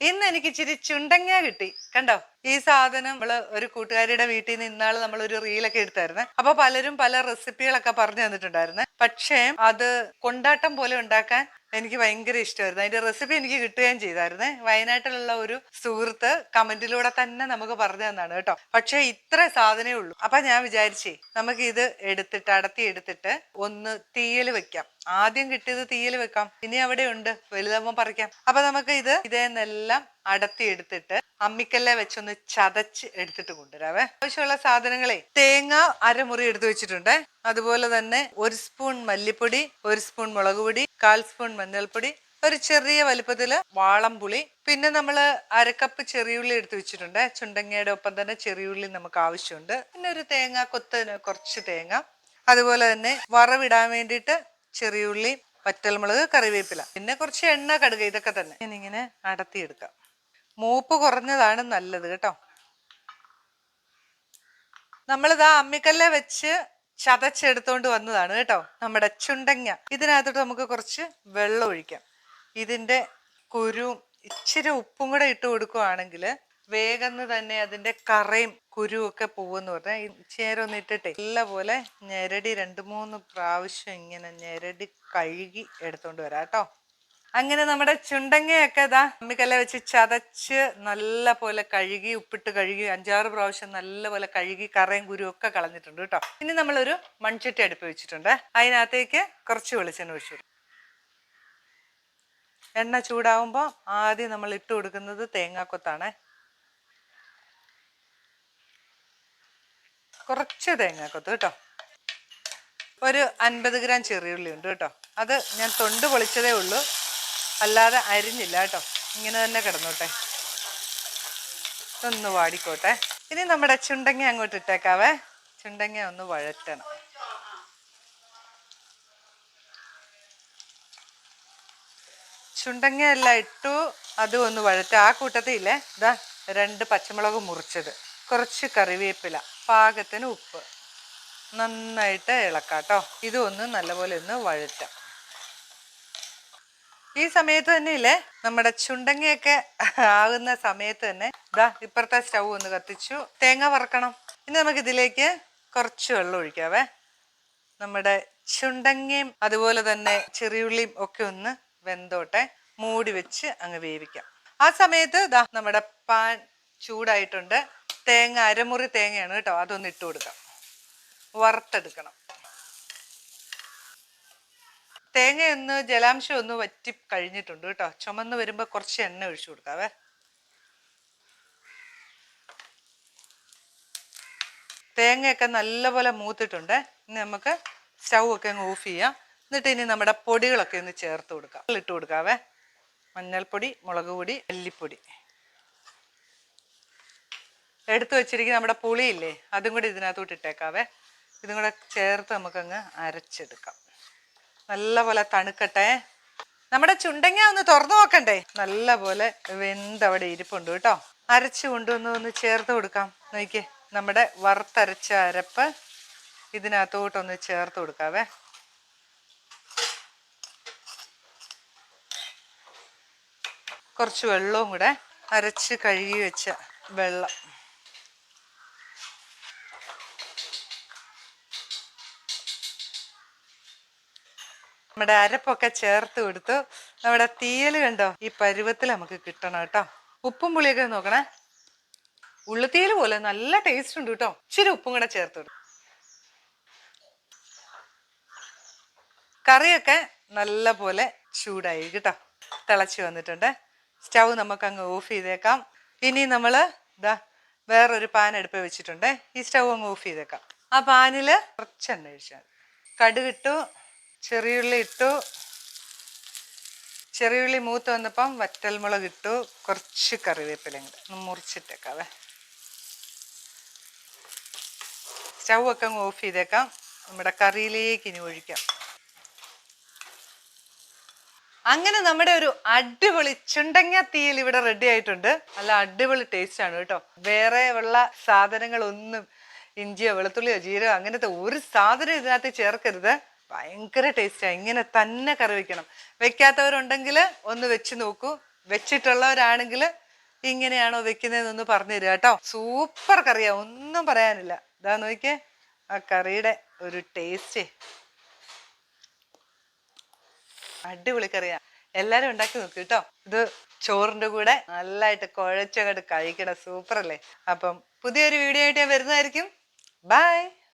ഇന്ന് എനിക്ക് ഇച്ചിരി ചുണ്ടങ്ങ കിട്ടി. കണ്ടോ? ഈ സാധനം നമ്മൾ ഒരു കൂട്ടുകാരിയുടെ വീട്ടിൽ നിന്ന് ഇന്നാൾ നമ്മൾ ഒരു റീലൊക്കെ എടുത്തായിരുന്നു. അപ്പൊ പലരും പല റെസിപ്പികളൊക്കെ പറഞ്ഞു തന്നിട്ടുണ്ടായിരുന്നു. പക്ഷേ അത് കൊണ്ടാട്ടം പോലെ ഉണ്ടാക്കാൻ എനിക്ക് ഭയങ്കര ഇഷ്ടമായിരുന്നു. അതിന്റെ റെസിപ്പി എനിക്ക് കിട്ടുകയും ചെയ്തായിരുന്നേ. വയനാട്ടിലുള്ള ഒരു സുഹൃത്ത് കമന്റിലൂടെ തന്നെ നമുക്ക് പറഞ്ഞു തന്നാണ് കേട്ടോ. പക്ഷെ ഇത്ര സാധനമേ ഉള്ളൂ. അപ്പൊ ഞാൻ വിചാരിച്ചേ നമുക്ക് ഇത് എടുത്തിട്ട് അടത്തി എടുത്തിട്ട് ഒന്ന് തീയൽ വെക്കാം. ആദ്യം കിട്ടിയത് തീയിൽ വെക്കാം. ഇനി അവിടെ ഉണ്ട്. വലുതാകുമ്പോൾ പറിക്കാം. അപ്പൊ നമുക്ക് ഇത് ഇതേന്നെല്ലാം അടത്തി എടുത്തിട്ട് അമ്മിക്കല്ലെ വെച്ചൊന്ന് ചതച്ച് എടുത്തിട്ട് കൊണ്ടുവരാവേ. ആവശ്യമുള്ള സാധനങ്ങളെ തേങ്ങ അരമുറി എടുത്തു വെച്ചിട്ടുണ്ട്. അതുപോലെ തന്നെ ഒരു സ്പൂൺ മല്ലിപ്പൊടി ഒരു സ്പൂൺ മുളക് പൊടി കാൽ സ്പൂൺ മഞ്ഞൾപ്പൊടി ഒരു ചെറിയ വലുപ്പത്തിൽ വാളംപുളി. പിന്നെ നമ്മൾ അരക്കപ്പ് ചെറിയുള്ളി എടുത്തു വെച്ചിട്ടുണ്ട്. ചുണ്ടങ്ങയുടെ ഒപ്പം തന്നെ ചെറിയുള്ളി നമുക്ക് ആവശ്യമുണ്ട്. പിന്നെ ഒരു തേങ്ങ കൊത്തന് കുറച്ച് തേങ്ങ. അതുപോലെ തന്നെ വറവിടാൻ വേണ്ടിയിട്ട് ചെറിയുള്ളി വറ്റൽമുളക് കറിവേപ്പില. പിന്നെ കുറച്ച് എണ്ണ കടുക ഇതൊക്കെ തന്നെ. ഇങ്ങനെ അടത്തിയെടുക്കാം. മൂപ്പ് കുറഞ്ഞതാണ് നല്ലത് കേട്ടോ. നമ്മളിതാ അമ്മിക്കല്ല വെച്ച് ചതച്ചെടുത്തോണ്ട് വന്നതാണ് കേട്ടോ നമ്മുടെ ചുണ്ടങ്ങ. ഇതിനകത്തോട്ട് നമുക്ക് കുറച്ച് വെള്ളം ഒഴിക്കാം. ഇതിന്റെ കുരു ഇച്ചിരി ഉപ്പും കൂടെ ഇട്ട് കൊടുക്കുവാണെങ്കിൽ വേഗന്ന് തന്നെ അതിന്റെ കറയും കുരുവും ഒക്കെ പോവെന്ന് പറഞ്ഞാൽ ചേരൊന്ന് ഇട്ടിട്ടെ. നല്ല പോലെ ഞെരടി രണ്ട് മൂന്ന് പ്രാവശ്യം ഇങ്ങനെ ഞെരടി കഴുകി എടുത്തോണ്ട് വരാം കേട്ടോ. അങ്ങനെ നമ്മുടെ ചുണ്ടങ്ങയൊക്കെ ഇതാ അമ്മിക്കല്ല വെച്ച് ചതച്ച് നല്ല പോലെ കഴുകി ഉപ്പിട്ട് കഴുകി അഞ്ചാറ് പ്രാവശ്യം നല്ല പോലെ കഴുകി കറയും കുരുവും ഒക്കെ കളഞ്ഞിട്ടുണ്ട് കേട്ടോ. ഇനി നമ്മളൊരു മൺചട്ടി അടുപ്പ് വെച്ചിട്ടുണ്ട്. അതിനകത്തേക്ക് കുറച്ച് വെളിച്ചെണ്ണ ഒഴിച്ചു എണ്ണ ചൂടാവുമ്പോൾ ആദ്യം നമ്മൾ ഇട്ട് കൊടുക്കുന്നത് തേങ്ങാക്കൊത്താണ്. കുറച്ച് തേങ്ങാക്കൊത്ത് കേട്ടോ. ഒരു അൻപത് ഗ്രാം ചെറിയുള്ളി ഉണ്ട് കേട്ടോ. അത് ഞാൻ തൊണ്ട് പൊളിച്ചതേ ഉള്ളൂ. അല്ലാതെ അരിഞ്ഞില്ല കേട്ടോ. ഇങ്ങനെ തന്നെ കിടന്നോട്ടെ. ഒന്ന് വാടിക്കോട്ടെ. ഇനി നമ്മുടെ ചുണ്ടങ്ങ അങ്ങോട്ട് ഇട്ടേക്കാവേ. ചുണ്ടങ്ങ ഒന്ന് വഴറ്റണം. ചുണ്ടങ്ങ എല്ലാം ഇട്ടു. അതും ഒന്ന് വഴറ്റ ആ കൂട്ടത്തില്ലേ ഇതാ രണ്ട് പച്ചമുളക് മുറിച്ചത്. കുറച്ച് കറിവേപ്പില. പാകത്തിന് ഉപ്പ്. നന്നായിട്ട് ഇളക്കാട്ടോ. കേട്ടോ ഒന്ന് നല്ലപോലെ ഒന്ന് വഴറ്റാം. ഈ സമയത്ത് തന്നെ ഇല്ലേ നമ്മുടെ ചുണ്ടങ്ങയൊക്കെ ആകുന്ന സമയത്ത് തന്നെ ഇതാ ഇപ്പുറത്തെ സ്റ്റൗ ഒന്ന് കത്തിച്ചു. തേങ്ങ വറക്കണം. ഇനി നമുക്ക് ഇതിലേക്ക് കുറച്ച് വെള്ളം ഒഴിക്കാവേ. നമ്മുടെ ചുണ്ടങ്ങയും അതുപോലെ തന്നെ ചെറിയുള്ളിയും ഒക്കെ ഒന്ന് വെന്തോട്ടെ. മൂടി വെച്ച് അങ്ങ് വേവിക്കാം. ആ സമയത്ത് ഇതാ നമ്മുടെ പാൻ ചൂടായിട്ടുണ്ട്. തേങ്ങ അരമുറി തേങ്ങയാണ് കേട്ടോ അതൊന്ന് ഇട്ട് കൊടുക്കാം. വറുത്തെടുക്കണം. തേങ്ങ ഒന്ന് ജലാംശം ഒന്ന് വറ്റി കഴിഞ്ഞിട്ടുണ്ട് കേട്ടോ. ചുമന്ന് വരുമ്പോൾ കുറച്ച് എണ്ണ ഒഴിച്ചു കൊടുക്കാവേ. തേങ്ങയൊക്കെ നല്ലപോലെ മൂത്തിട്ടുണ്ട്. ഇനി നമുക്ക് സ്റ്റൗ ഒക്കെ അങ്ങ് ഓഫ് ചെയ്യാം. എന്നിട്ട് ഇനി നമ്മുടെ പൊടികളൊക്കെ ഒന്ന് ചേർത്ത് കൊടുക്കാം. ഇട്ട് കൊടുക്കാവേ. മഞ്ഞൾപ്പൊടി മുളക് പൊടി മല്ലിപ്പൊടി. എടുത്തു വെച്ചിരിക്കുന്ന നമ്മുടെ പുളിയില്ലേ അതും കൂടി ഇതിനകത്തോട്ട് ഇട്ടേക്കാവേ. ഇതും കൂടെ ചേർത്ത് നമുക്കങ്ങ് അരച്ചെടുക്കാം. നല്ലപോലെ തണുക്കട്ടെ. നമ്മുടെ ചുണ്ടങ്ങ ഒന്ന് തുറന്നു നോക്കണ്ടേ? നല്ല പോലെ വെന്തവിടെ ഇരിപ്പുണ്ട് കേട്ടോ. അരച്ച് കൊണ്ടുവന്ന് ഒന്ന് ചേർത്ത് കൊടുക്കാം. നോക്കിയേ നമ്മുടെ വറുത്തരച്ച അരപ്പ് ഇതിനകത്തോട്ടൊന്ന് ചേർത്ത് കൊടുക്കാവേ. കുറച്ച് വെള്ളവും കൂടെ അരച്ച് കഴുകി വെച്ച വെള്ളം. നമ്മുടെ അരപ്പൊക്കെ ചേർത്ത് കൊടുത്തു. നമ്മുടെ തീയൽ കണ്ടോ? ഈ പരുവത്തിൽ നമുക്ക് കിട്ടണം കേട്ടോ. ഉപ്പും പുളിയൊക്കെ നോക്കണേ. ഉള്ളുതീയൽ പോലെ നല്ല ടേസ്റ്റ് ഉണ്ട് കേട്ടോ. ഇച്ചിരി ഉപ്പും കൂടെ ചേർത്ത് കൊടുക്കും കറിയൊക്കെ നല്ല പോലെ ചൂടായി കേട്ടോ. തിളച്ച് വന്നിട്ടുണ്ട്. സ്റ്റൗ നമുക്ക് അങ്ങ് ഓഫ് ചെയ്തേക്കാം. ഇനി നമ്മൾ ഇതാ വേറൊരു പാൻ അടുപ്പ് വെച്ചിട്ടുണ്ട്. ഈ സ്റ്റൗ അങ്ങ് ഓഫ് ചെയ്തേക്കാം. ആ പാനിൽ കുറച്ച് എണ്ണ ഒഴിച്ചാൽ കടുകിട്ടു. ചെറിയുള്ളി ഇട്ടു. ചെറിയുള്ളി മൂത്ത് വന്നപ്പം വറ്റൽമുളക് ഇട്ടു. കുറച്ച് കറിവേപ്പിലയും കൂടെ ഒന്ന് മുറിച്ചിട്ടേക്കാവേ. സ്റ്റൗ ഒക്കെ അങ്ങ് ഓഫ് ചെയ്തേക്കാം. നമ്മുടെ കറിയിലേക്ക് ഇനി ഒഴിക്കാം. അങ്ങനെ നമ്മുടെ ഒരു അടിപൊളി ചുണ്ടങ്ങ തീയൽ ഇവിടെ റെഡി ആയിട്ടുണ്ട്. നല്ല അടിപൊളി ടേസ്റ്റ് ആണ് കേട്ടോ. വേറെ ഉള്ള സാധനങ്ങളൊന്നും ഇഞ്ചിയോ വെളുത്തുള്ളിയോ ജീരകോ അങ്ങനത്തെ ഒരു സാധനം ഇതിനകത്ത് ചേർക്കരുത്. ഭയങ്കര ടേസ്റ്റാണ് ഇങ്ങനെ തന്നെ കറി വെക്കണം. വെക്കാത്തവരുണ്ടെങ്കിൽ ഒന്ന് വെച്ച് നോക്കൂ. വെച്ചിട്ടുള്ളവരാണെങ്കിൽ ഇങ്ങനെയാണോ വെക്കുന്നതെന്നൊന്ന് പറഞ്ഞു തരിക കേട്ടോ. സൂപ്പർ കറിയാ. ഒന്നും പറയാനില്ല. ഇതാ നോക്കിയേ ആ കറിയുടെ ഒരു ടേസ്റ്റ്. അടിപൊളി കറിയാ. എല്ലാരും ഉണ്ടാക്കി നോക്ക് കേട്ടോ. ഇത് ചോറിന്റെ കൂടെ നല്ലതായിട്ട് കുഴച്ചങ്ങോട്ട് കഴിക്കണം. സൂപ്പർ അല്ലേ അപ്പം പുതിയൊരു വീഡിയോ ആയിട്ട് ഞാൻ വരുന്നതായിരിക്കും. ബൈ.